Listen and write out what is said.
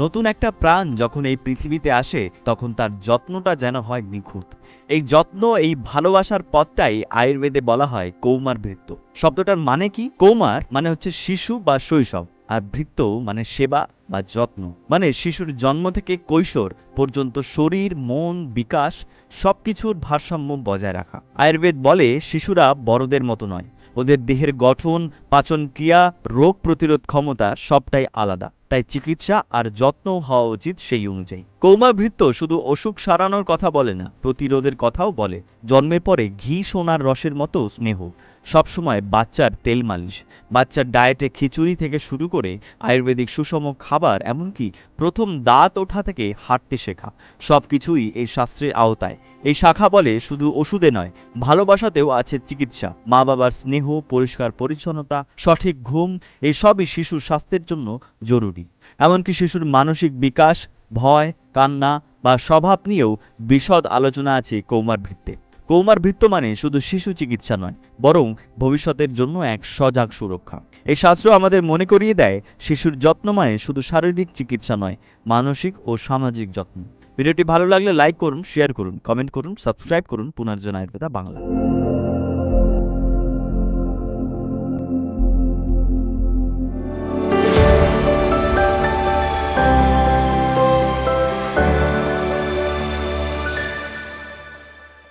নতুন একটা প্রাণ যখন এই পৃথিবীতে আসে, তখন তার যত্নটা যেন হয় নিখুঁত। এই যত্ন, এই ভালোবাসার পথটাই আয়ুর্বেদে বলা হয় কৌমার ভৃত্য শব্দটার মানে কি? কৌমার মানে হচ্ছে শিশু বা শৈশব, আর ভৃত্য মানে সেবা বা যত্ন। মানে শিশুর জন্ম থেকে কৈশোর পর্যন্ত শরীর, মন, বিকাশ সবকিছুর ভারসাম্য বজায় রাখা। আয়ুর্বেদ বলে শিশুরা বড়দের মতো নয়, ওদের দেহের গঠন, পাচন ক্রিয়া, রোগ প্রতিরোধ ক্ষমতা সবটাই আলাদা। তাই চিকিৎসা আর যত্ন হওয়া উচিত সেই অনুযায়ী। কৌমাভৃত্য শুধু অসুখ সারানোর কথা বলে না, প্রতিরোধের কথাও বলে। জন্মের পরে ঘি, সোনার রসের মতো স্নেহ। সবসময় বাচ্চার তেল মালিশ। বাচ্চার ডায়েটে খিচুড়ি থেকে শুরু করে আয়ুর্বেদিক সুষম খাবার এমনকি প্রথম দাঁত ওঠা থেকে হাঁটতে শেখা। সবকিছুই এই শাস্ত্রের আওতায়। এই শাখা বলে শুধু ওষুধে নয়, ভালোবাসাতেও আছে চিকিৎসা। মা বাবার স্নেহ, পরিষ্কার পরিচ্ছন্নতা, সঠিক ঘুম, এই সবই শিশুর স্বাস্থ্যের জন্য জরুরি। এমনকি শিশুর মানসিক বিকাশ, ভয়, কান্না বা স্বভাব নিয়েও বিশদ আলোচনা আছে কৌমার ভিত্তে কৌমার ভৃত্য মানে শুধু শিশু চিকিৎসা নয়, বরং ভবিষ্যতের জন্য এক সজাগ সুরক্ষা। এই শাস্ত্র আমাদের মনে করিয়ে দেয়, শিশুর যত্ন মানে শুধু শারীরিক চিকিৎসা নয়, মানসিক ও সামাজিক যত্ন। ভিডিওটি ভালো লাগলে লাইক করুন, শেয়ার করুন, কমেন্ট করুন, সাবস্ক্রাইব করুন পুনর্জন আয়ুর্বেদা বাংলা।